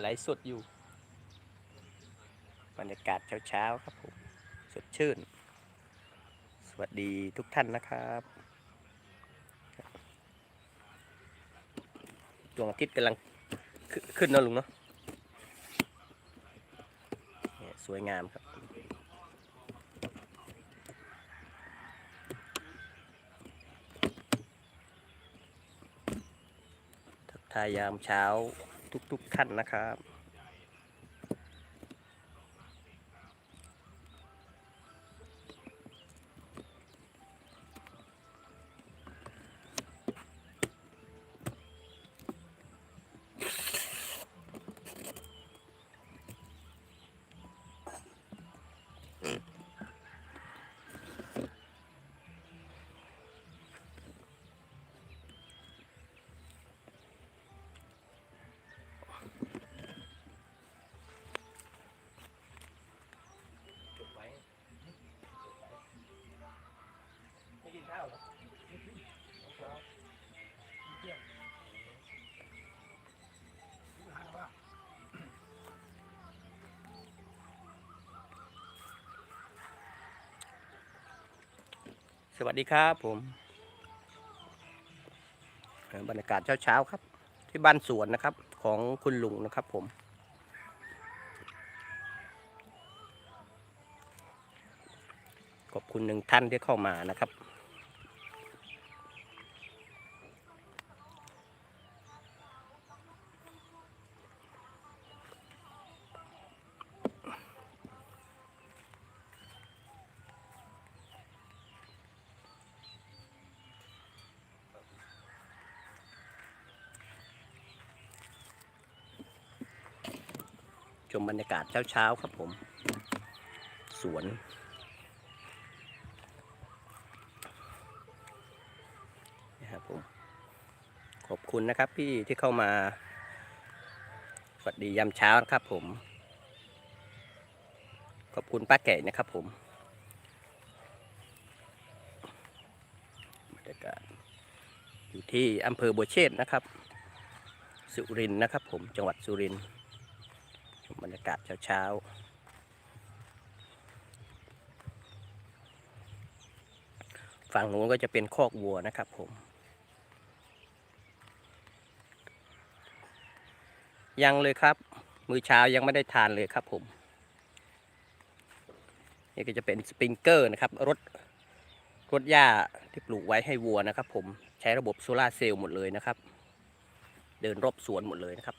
ไลฟ์สดอยู่ บรรยากาศเช้าๆครับผม สดชื่น สวัสดีทุกท่านนะครับดวงอาทิตย์กำลังขึ้นนะลุงเนาะสวยงามครับ ทักทายยามเช้า ทุกๆท่านนะครับ สวัสดีครับผมบรรยากาศเช้าๆครับ ที่บ้านสวนนะครับของคุณลุงนะครับผม ขอบคุณหนึ่งท่านที่เข้ามานะครับ ชมบรรยากาศเช้าๆครับผม สวน นะครับผม ขอบคุณนะครับพี่ที่เข้ามา สวัสดียามเช้านะครับผม ขอบคุณป้าแก่นะครับผมบรรยากาศอยู่ที่อำเภอบัวเชษนะครับ สุรินนะครับผมจังหวัดสุรินทร์ บรรยากาศเช้าๆ ฝั่งนู้นก็จะเป็นคอกวัวนะครับผม ยังเลยครับ มื้อเช้ายังไม่ได้ทานเลยครับผม นี่ก็จะเป็นสปริงเกอร์นะครับ รถรถหญ้าที่ปลูกไว้ให้วัวนะครับผม ใช้ระบบโซลาร์เซลล์หมดเลยนะครับ เดินรอบสวนหมดเลยนะครับ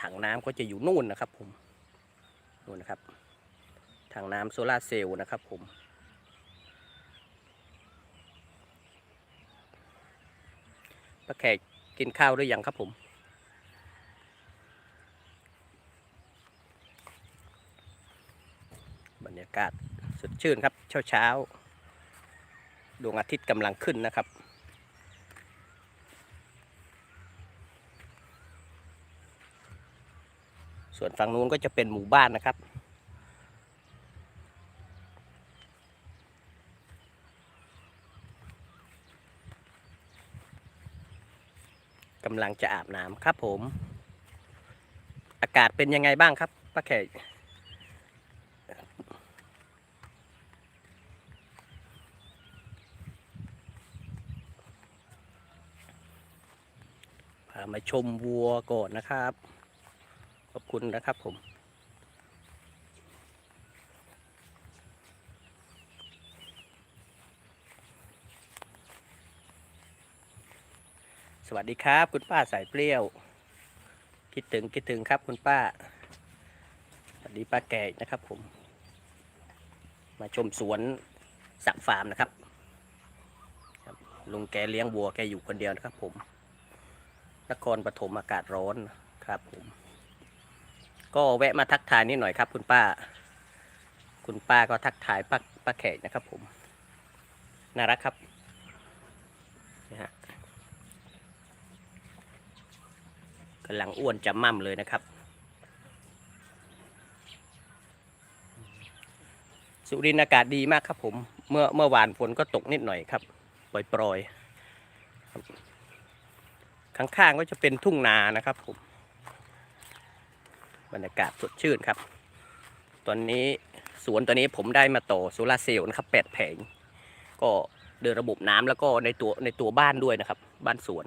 ถังน้ำก็จะอยู่นู่นนะครับผมนู่นนะครับถังน้ำโซลาเซลล์นะครับผมป้าแขกกินข้าวหรือยังครับผมบรรยากาศสดชื่นครับเช้าเช้าดวงอาทิตย์กำลังขึ้นนะครับ ส่วนฝั่งนู้นก็จะเป็นหมู่บ้านนะครับ กำลังจะอาบน้ำครับผม อากาศเป็นยังไงบ้างครับป้าแขกพามาชมวัวก่อนนะครับ ขอบคุณนะครับผมสวัสดีครับ คุณป้าสายเปรี้ยว คิดถึงคิดถึงครับคุณป้า สวัสดีป้าแก่นะครับผม มาชมสวนสักฟาร์มนะครับครับลุงแกเลี้ยงวัวแกอยู่คนเดียวนะครับผมนครปฐมอากาศร้อนครับผม ก็แวะมาทักทายนิดหน่อยครับ คุณป้า คุณป้าก็ทักทายป้าป้าแขกนะครับ ผม น่ารักครับนี่ฮะกำลังอ้วนจะม่ำเลยนะครับ สุรินทร์อากาศดีมากครับ ผม เมื่อเมื่อวานฝนก็ตกนิดหน่อยครับปล่อยๆครับข้างๆก็จะเป็นทุ่งนานะครับผม บรรยากาศสดชื่นครับ ตอนนี้สวนตัวนี้ผมได้มาต่อโซลาร์เซลล์นะครับแปดแผง ก็เดินระบบน้ำแล้วก็ในตัวในตัวบ้านด้วยนะครับ บ้านสวน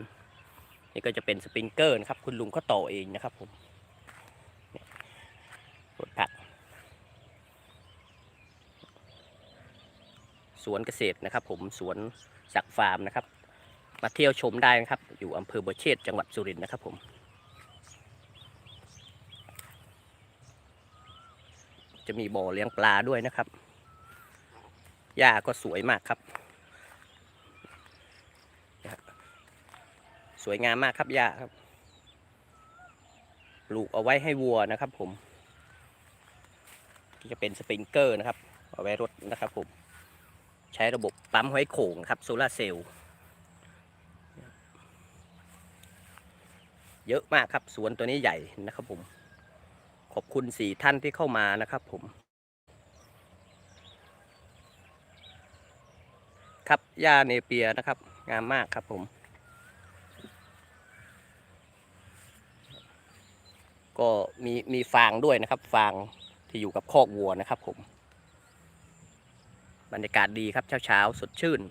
นี่ก็จะเป็นสปริงเกอร์นะครับ คุณลุงเขาต่อเองนะครับผมเนี่ยรถผัก สวนเกษตรนะครับ ผมสวนสักฟาร์มนะครับ มาเที่ยวชมได้นะครับ อยู่อำเภอบัวเชษจังหวัดสุรินทร์นะครับผม จะมีบ่อเลี้ยงปลาด้วยนะครับ หญ้าก็สวยมากครับ สวยงามมากครับหญ้าครับ ปลูกเอาไว้ให้วัวนะครับ ผม ที่จะเป็นสปริงเกอร์นะครับ เอาไว้รดนะครับ ผม ใช้ระบบปั๊มห้อยโข่งครับโซลาร์เซลล์เยอะมากครับ สวนตัวนี้ใหญ่นะครับผม ขอบคุณสี่ท่านที่เข้ามานะครับผม ครับหญ้าเนเปียนะครับ งามมากครับผม ก็มีมีฟางด้วยนะครับ ฟางที่อยู่กับคอกวัวนะครับผม บรรยากาศดีครับเช้าเช้าสดชื่น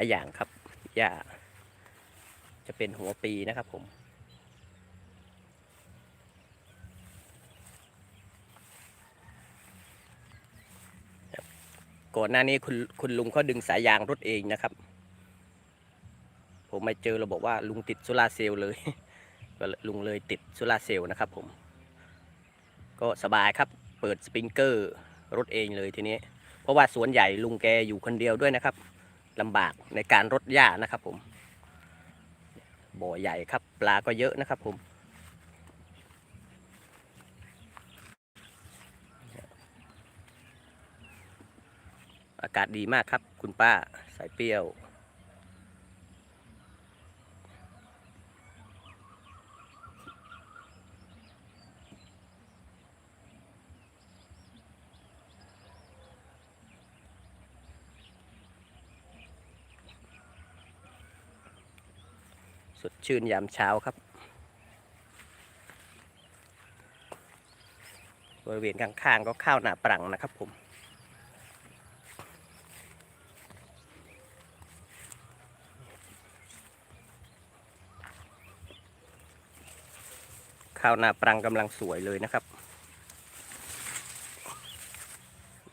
ายอย่างครับหญ้าจะเป็นหัวปีนะครับผม ก่อนหน้านี้คุณคุณลุงเขาดึงสายยางรถเองนะครับ ผมมาเจอเราบอกว่าลุงติดโซลาเซลล์เลย ก็ลุงเลยติดโซลาเซลล์นะครับผม ก็สบายครับ เปิดสปริงเกอร์รถเองเลยทีนี้ เพราะว่าสวนใหญ่ลุงแกอยู่คนเดียวด้วยนะครับ ลำบากในการรดหญ้านะครับผมบ่อใหญ่ครับ ปลาก็เยอะนะครับผมอากาศดีมากครับ คุณป้าสายเปรี้ยว สดชื่นยามเช้าครับ บริเวณข้างๆก็ข้าวหนาปรังนะครับผมข้าวนาปรังกำลังสวยเลยนะครับ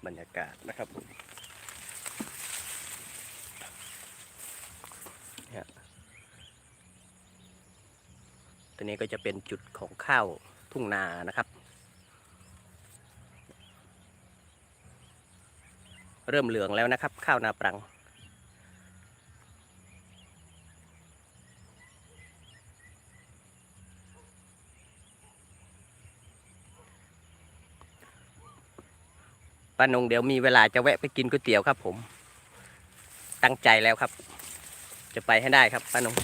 บรรยากาศนะครับผมเนี่ยตัว นี้ก็จะเป็นจุดของข้าวทุ่งนานะครับ เริ่มเหลืองแล้วนะครับ ข้าวนาปรัง ป้านงเดี๋ยวมีเวลาจะแวะไปกินก๋วยเตี๋ยวครับผม ตั้งใจแล้วครับ จะไปให้ได้ครับป้านง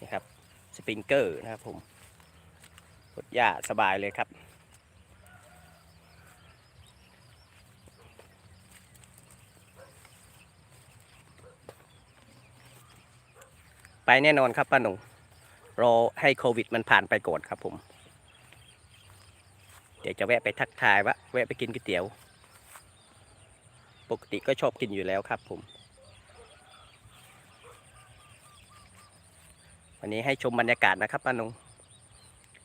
นี่ครับสปริงเกอร์นะครับผมรถหญ้าสบายเลยครับ ไปแน่นอนครับป้าหนุ่งรอให้โควิดมันผ่านไปก่อนครับผม เดี๋ยวจะแวะไปทักทายว่าแวะไปกินก๋วยเตี๋ยว ปกติก็ชอบกินอยู่แล้วครับผม วันนี้ให้ชมบรรยากาศนะครับป้านง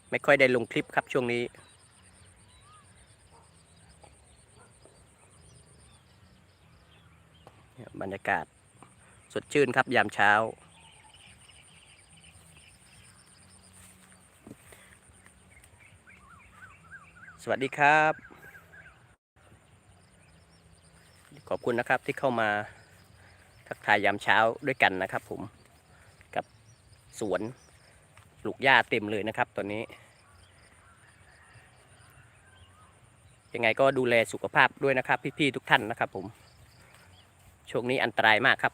ไม่ค่อยได้ลงคลิปครับช่วงนี้ บรรยากาศสดชื่นครับยามเช้า สวัสดีครับ ขอบคุณนะครับที่เข้ามาทักทายยามเช้าด้วยกันนะครับผม สวนปลูกหญ้าเต็มเลยนะครับตอนนี้ ยังไงก็ดูแลสุขภาพด้วยนะครับ พี่ๆทุกท่านนะครับผม ช่วงนี้อันตรายมากครับ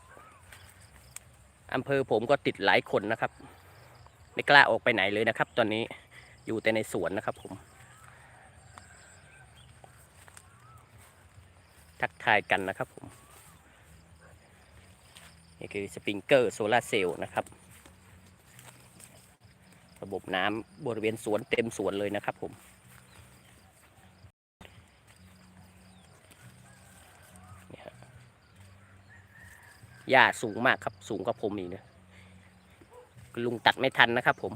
อำเภอผมก็ติดหลายคนนะครับ ไม่กล้าออกไปไหนเลยนะครับ ตอนนี้อยู่แต่ในสวนนะครับผม ทักทายกันนะครับผม นี่คือสปริงเกอร์โซลาร์เซลล์นะครับ ระบบน้ำบริเวณสวนเต็มสวนเลยนะครับผมนี่ฮะหญ้าสูงมากครับ สูงกว่าผมอีกนะลุงตัดไม่ทันนะครับผม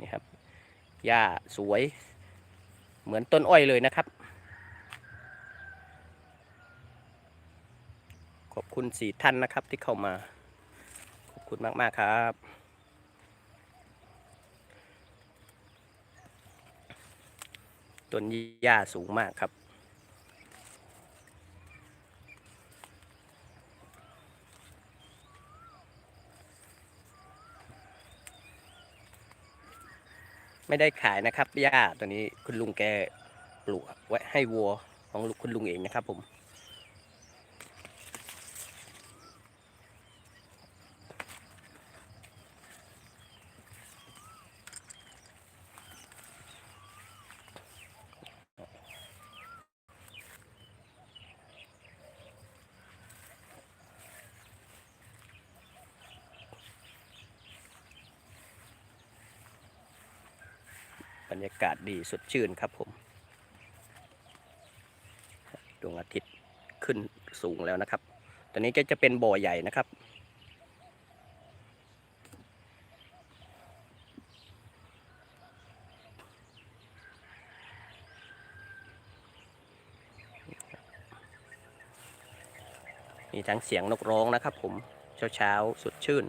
นี่ครับหญ้าสวย เหมือนต้นอ้อยเลยนะครับ ขอบ คุณสี่ท่านนะครับที่เข้ามา ขอบคุณมาก ๆ ครับ ต้นหญ้าสูงมากครับ ไม่ได้ขายนะครับหญ้าตัวนี้คุณลุงแกปลูกไว้ให้วัวของลุงคุณลุงเองนะครับผม บรรยากาศ ดีสดชื่นครับผม ดวงอาทิตย์ขึ้นสูงแล้วนะครับ ตอนนี้ก็จะเป็นบ่อใหญ่นะครับ มีทั้งเสียงนกร้องนะครับผม เช้าเช้าๆสดชื่น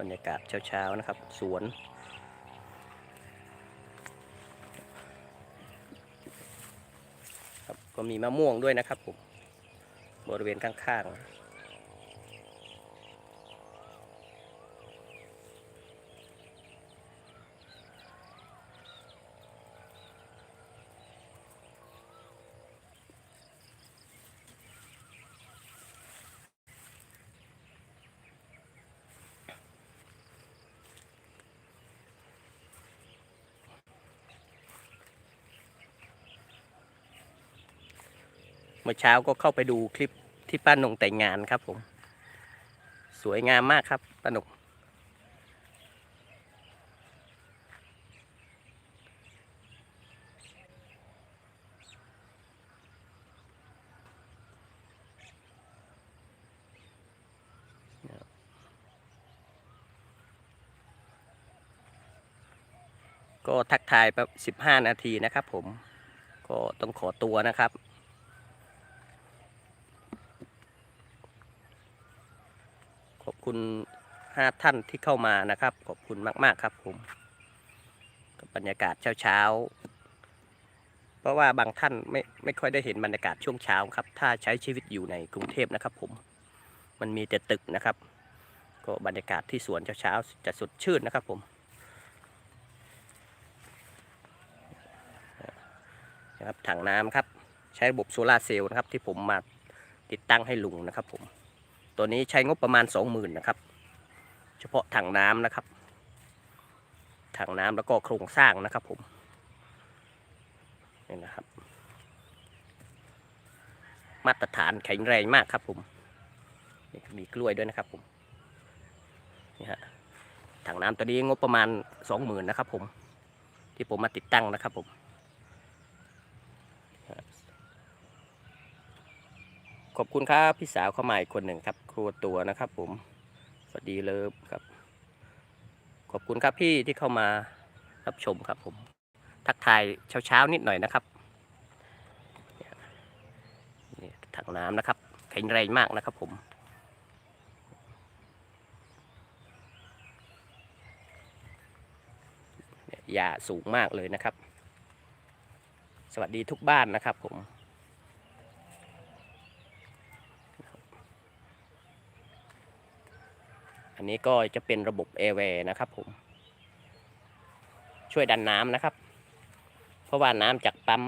บรรยากาศเช้าๆนะครับ สวน ครับก็มีมะม่วงด้วยนะครับผมบริเวณข้างๆ เมื่อเช้าก็เข้าไปดูคลิปที่ป้าหนงแต่งงานครับผม สวยงามมากครับป้าหนงก็ทักทายไปสิบห้านาทีนะครับผม ก็ต้องขอตัวนะครับ ขอบ คุณห้าท่านที่เข้ามานะครับ ขอบคุณมาก ๆ ครับผมกับบรรยากาศเช้าๆ เพราะว่าบางท่านไม่ไม่ค่อยได้เห็นบรรยากาศช่วงเช้าครับ ถ้าใช้ชีวิตอยู่ในกรุงเทพนะครับ ผม มันมีแต่ตึกนะครับ ก็บรรยากาศที่สวนเช้าๆจะสดชื่นนะครับผมนะครับถังน้ำครับ ใช้ระบบโซลาร์เซลล์นะครับ ที่ผมมาติดตั้งให้ลุงนะครับผม ตัวนี้ใช้งบประมาณสองหมื่นนะครับ เฉพาะถังน้ำนะครับถังน้ำแล้วก็โครงสร้างนะครับผมนี่นะครับ มาตรฐานแข็งแรงมากครับผมนี่มีกล้วยด้วยนะครับผมนี่ฮะถังน้ำตัวนี้งบประมาณสองหมื่นนะครับผม ที่ผมมาติดตั้งนะครับผมขอบคุณครับพี่สาวเข้ามาอีกคนหนึ่งครับ ครัวตัวนะครับผม สวัสดีเลิฟครับ ขอบคุณครับพี่ที่เข้ามารับชมครับผม ทักทายเช้าๆนิดหน่อยนะครับนี่ถังน้ำนะครับแข็งแรงมากนะครับผมยหญ้าสูงมากเลยนะครับ สวัสดีทุกบ้านนะครับผม นนี้ก็จะเป็นระบบแอร์แวร์นะครับผม ช่วยดันน้ำนะครับ เพราะว่าน้ำจากปั๊ม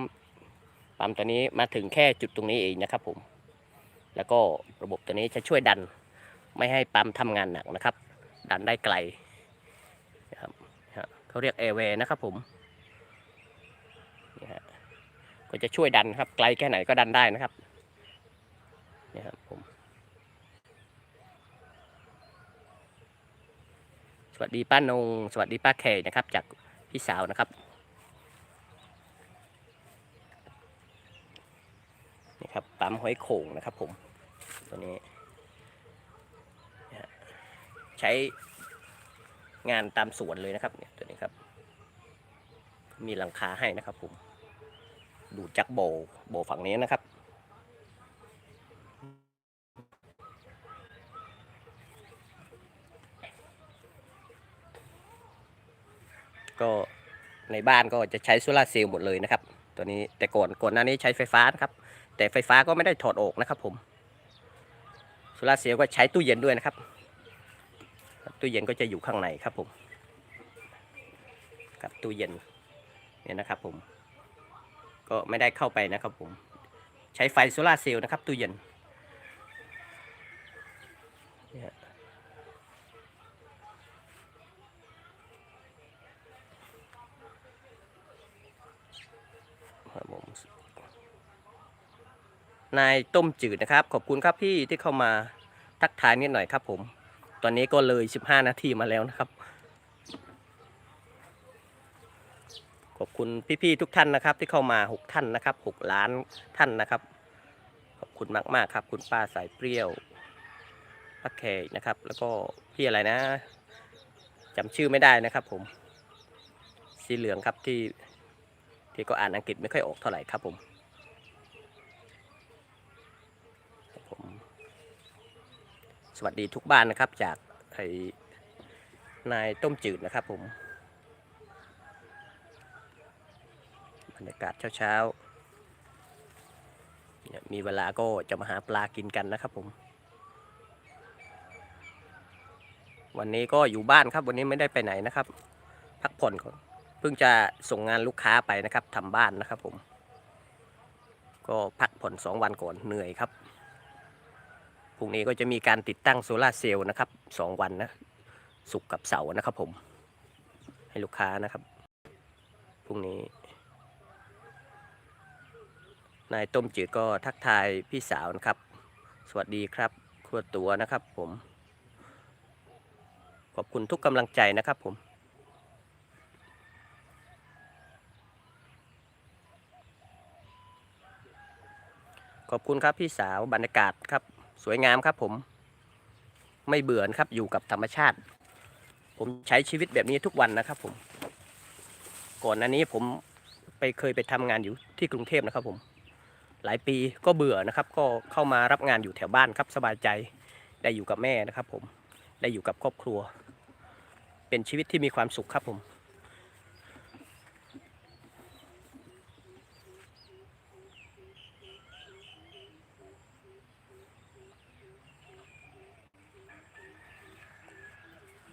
ปั๊มตัวนี้มาถึงแค่จุดตรงนี้เองนะครับผม แล้วก็ระบบตัวนี้จะช่วยดัน ไม่ให้ปั๊มทำงานหนักนะครับ ดันได้ไกลนะครับเขาเรียกแอร์เวย์นะครับผมก็จะช่วยดันครับไกลแค่ไหนก็ดันได้นะครับนี่ครับผม สวัสดีป้านง สวัสดีป้าแขกนะครับ จากพี่สาวนะครับนี่ครับปั๊มหอยโข่งนะครับผมตัวนี้ ใช้งานตามสวนเลยนะครับเนี่ยตัวนี้ครับ มีหลังคาให้นะครับผมดูดจากโบโบฝั่งนี้นะครับ ก็ในบ้านก็จะใช้โซลาร์เซลล์หมดเลยนะครับ ตัวนี้แต่ก่อนก่อนหน้านี้ใช้ไฟฟ้านะครับ แต่ไฟฟ้าก็ไม่ได้ถอดออกนะครับ ผมโซลาร์เซลล์ก็ใช้ตู้เย็นด้วยนะครับ ตู้เย็นก็จะอยู่ข้างในครับผมกับตู้เย็นเนี่ยนะครับ ผม ก็ไม่ได้เข้าไปนะครับ ผม ใช้ไฟโซลาร์เซลล์นะครับ ตู้เย็นเนี่ย ครับผม นายต้มจืดนะครับ ขอบคุณครับพี่ที่เข้ามาทักทายนิดหน่อยครับ ผม ตอนนี้ก็เลย 15 นาทีมาแล้วนะครับ ขอบคุณพี่ๆทุกท่านนะครับ ที่เข้ามา 6 ท่านนะครับ 6 ล้านท่านนะครับ ขอบคุณมากๆครับ คุณป้าสายเปรี้ยวป้าแขกนะครับ แล้วก็พี่อะไรนะจำชื่อไม่ได้นะครับ ผมสีเหลืองครับที่ที่ก็อ่านอังกฤษไม่ค่อยออกเท่าไหร่ครับผมครับผม สวัสดีทุกบ้านนะครับ จากไอนายต้มจืดนะครับผมบรรยากาศเช้าๆมีเวลาก็จะมาหาปลากินกันนะครับผม วันนี้ก็อยู่บ้านครับ วันนี้ไม่ได้ไปไหนนะครับ พักผ่อนก่อนเพิ่งจะส่งงานลูกค้าไปนะครับทำบ้านนะครับผม ก็พักผ่อนสองวันก่อนเหนื่อยครับ พรุ่งนี้ก็จะมีการติดตั้งโซลาเซลล์นะครับสองวันนะศุกร์กับเสาร์นะครับผม ให้ลูกค้านะครับพรุ่งนี้ นายต้มจืดก็ทักทายพี่สาวนะครับ สวัสดีครับ ครัวตัวนะครับผม ขอบคุณทุกกำลังใจนะครับผมขอบคุณครับพี่สาวบรรยากาศครับ สวยงามครับผม ไม่เบื่อนครับอยู่กับธรรมชาติ ผมใช้ชีวิตแบบนี้ทุกวันนะครับผม ก่อนหน้านี้ผมไปเคยไปทำงานอยู่ที่กรุงเทพนะครับผม หลายปีก็เบื่อนะครับ ก็เข้ามารับงานอยู่แถวบ้านครับสบายใจได้อยู่กับแม่นะครับ ผมได้อยู่กับครอบครัว เป็นชีวิตที่มีความสุขครับผม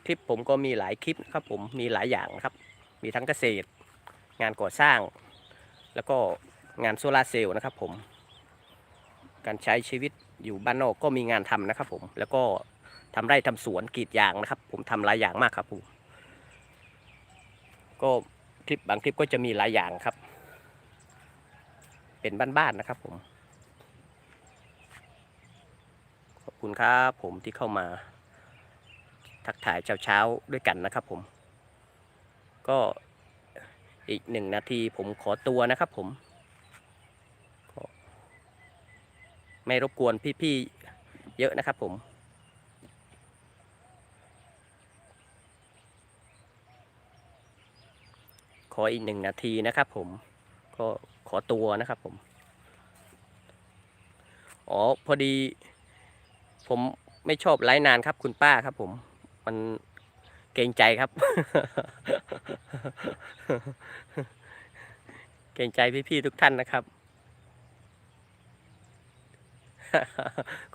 คลิปผมก็มีหลายคลิปครับผมมีหลายอย่างนะครับ มีทั้งเกษตร งานก่อสร้าง แล้วก็งานโซลาร์เซลล์นะครับผม การใช้ชีวิตอยู่บ้านนอกก็มีงานทำนะครับผมแล้วก็ทำไร่ทำสวนกรีดยางนะครับ ผมทำหลายอย่างมากครับผมก็คลิปบางคลิปก็จะมีหลายอย่างครับ เป็นบ้านๆนะครับผม ขอบคุณครับผมที่เข้ามา ทักทายเช้าๆด้วยกันนะครับผม ก็อีกหนึ่งนาทีผมขอตัวนะครับผมไม่รบกวนพี่ๆเยอะนะครับผม ขออีกหนึ่งนาทีนะครับผม ก็ขอตัวนะครับผม อ๋อ พอดี ผมไม่ชอบไลฟ์นานครับคุณป้าครับผม มันเกรงใจครับ เกรงใจพี่ๆทุกท่านนะครับ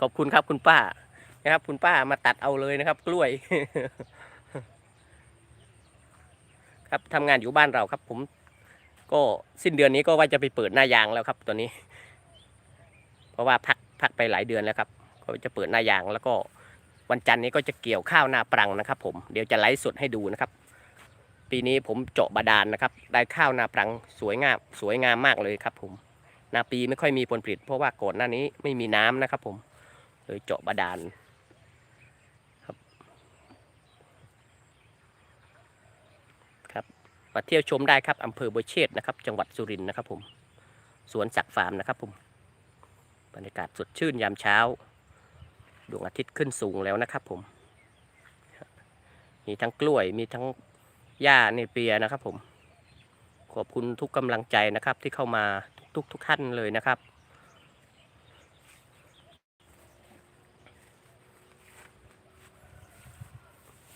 ขอบคุณครับคุณป้านะครับ คุณป้ามาตัดเอาเลยนะครับ กล้วย ครับทำงานอยู่บ้านเราครับ ผม ก็สิ้นเดือนนี้ก็ว่าจะไปเปิดหน้ายางแล้วครับตัวนี้ เพราะว่าพักพักไปหลายเดือนแล้วครับ ก็จะเปิดหน้ายางแล้วก็ วันจันทร์นี้ก็จะเกี่ยวข้าวนาปรังนะครับ ผมเดี๋ยวจะไลฟ์สดให้ดูนะครับ ปีนี้ผมเจาะบาดาลนะครับ ได้ข้าวนาปรังสวยงามสวยงามมากเลยครับ ผมนาปีไม่ค่อยมีผลผลิต เพราะว่าก่อนหน้านี้ไม่มีน้ำนะครับ ผมเลยเจาะบาดาลครับ ครับมาเที่ยวชมได้ครับอำเภอบัวเชษนะครับ จังหวัดสุรินทร์นะครับ ผมสวนสักฟาร์มนะครับ ผมบรรยากาศสดชื่นยามเช้า ดวงอาทิตย์ขึ้นสูงแล้วนะครับผม มีทั้งกล้วยมีทั้งหญ้าในเปียนะครับผม ขอบคุณทุกกำลังใจนะครับที่เข้ามาทุกๆทุกท่านเลยนะครับ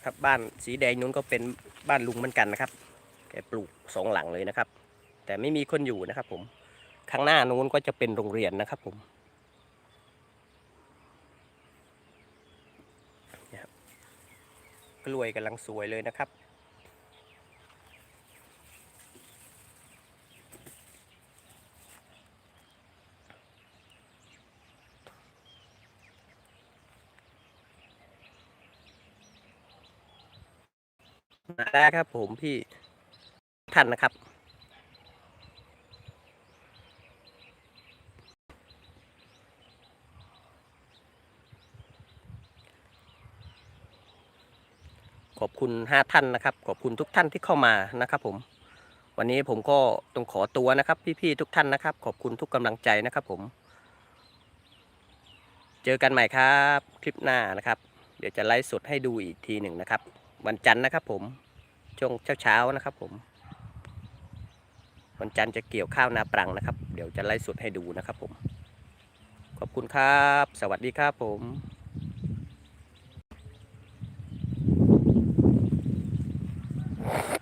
ครับบ้านสีแดงนู้นก็เป็นบ้านลุงเหมือนกันนะครับ แกปลูกสองหลังเลยนะครับ แต่ไม่มีคนอยู่นะครับผม ข้างหน้านู้นก็จะเป็นโรงเรียนนะครับผมเนี่ยครับ กล้วยกำลังสวยเลยนะครับ มาได้ครับผมพี่ท่านนะครับ ขอบคุณห้าท่านนะครับ ขอบคุณทุกท่านที่เข้ามานะครับ ผม วันนี้ผมก็ต้องขอตัวนะครับ พี่ๆทุกท่านนะครับ ขอบคุณทุกกำลังใจนะครับ ผม เจอกันใหม่ครับ คลิปหน้านะครับ เดี๋ยวจะไลฟ์สดให้ดูอีกทีหนึ่งนะครับ วันจันทร์นะครับ ผมช่วงเช้าๆนะครับ ผมวันจันทร์จะเกี่ยวข้าวนาปรังนะครับ เดี๋ยวจะไลฟ์สดให้ดูนะครับผม ขอบคุณครับ สวัสดีครับผม you